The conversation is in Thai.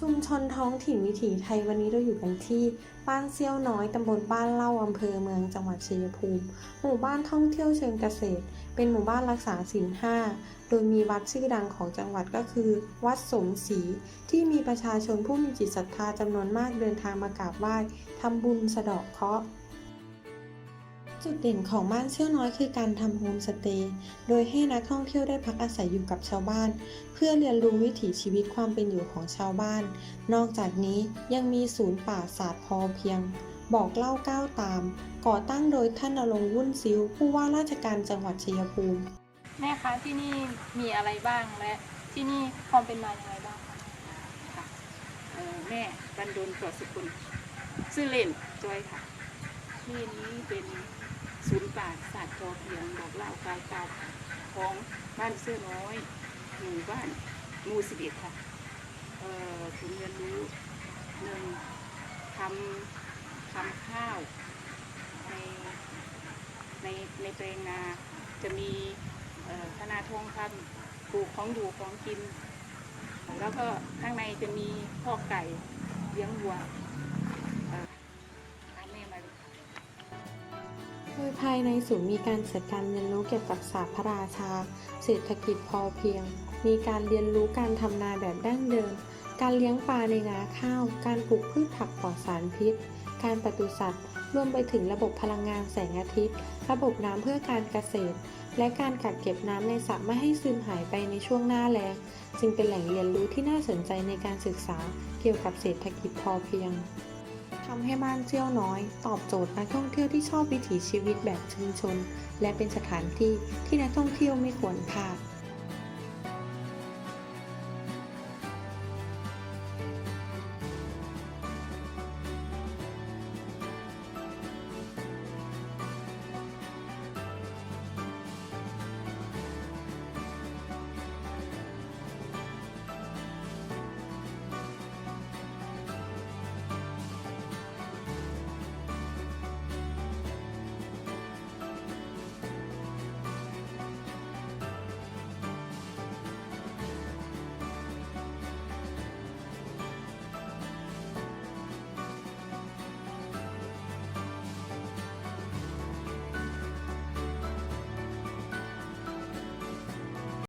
ชุมชนท้องถิ่นวิถีไทยวันนี้เราอยู่กันที่บ้านเซี่ยวน้อยตำบลบ้านเล่าอำเภอเมืองจังหวัดชัยภูมิ หมู่บ้านท่องเที่ยวเชิงเกษตร เป็นหมู่บ้านรักษาศีลห้าโดยมีวัดชื่อดังของจังหวัดก็คือ วัดสมศรีที่มีประชาชนผู้มีจิตศรัทธาจำนวนมากเดินทางมากราบไหว้ทำบุญสะเดาะเคราะห์ จุดเด่นของบ้านเชี่ยวน้อยคือการทำโฮมสเตย์ โดยให้นักท่องเที่ยวได้พักอาศัยอยู่กับชาวบ้าน เพื่อเรียนรู้วิถีชีวิตความเป็นอยู่ของชาวบ้าน นอกจากนี้ยังมีศูนย์ป่าศาสตร์พอเพียง บอกเล่าก้าวตาม ก่อตั้งโดยท่านนรงค์วุ่นซิ้วผู้ว่าราชการจังหวัดชัยภูมิ แม่คะที่นี่มีอะไรบ้างและที่นี่ความเป็นมาอย่างไรบ้างคะค่ะเอ่อแม่บรรดลปลอดสกุลชื่อเล่นจอยค่ะที่นี้เป็น ศูนย์ป่าศาสตร์พอเพียงบอกเล่ากายกาของบ้านเสื้อน้อยหมู่บ้านหมู่สิบเอ็ดค่ะเอ่อศูนย์เรียนรู้หนึ่งทำทำข้าวในในในแปลงนาจะมีเอ่อธนาทองคำปลูกของดูของกิน แล้วก็ข้างในจะมีพ่อไก่เลี้ยงวัว โดยภายในศูนย์มีการจัดการเรียนรู้เกี่ยวกับศาสตร์พระราชา เศรษฐกิจพอเพียง มีการเรียนรู้การทำนาแบบดั้งเดิม การเลี้ยงปลาในนาข้าว การปลูกพืชผักปลอดสารพิษ การปศุสัตว์ รวมไปถึงระบบพลังงานแสงอาทิตย์ ระบบน้ำเพื่อการเกษตร และการกักเก็บน้ำในสระไม่ให้ซึมหายไปในช่วงหน้าแล้ง จึงเป็นแหล่งเรียนรู้ที่น่าสนใจในการศึกษาเกี่ยวกับเศรษฐกิจพอเพียง ทำให้บ้านเจี้ยวน้อย ตอบโจทย์นักท่องเที่ยวที่ชอบวิถีชีวิตแบบชุมชน และเป็นสถานที่ที่นักท่องเที่ยวไม่ควรพลาด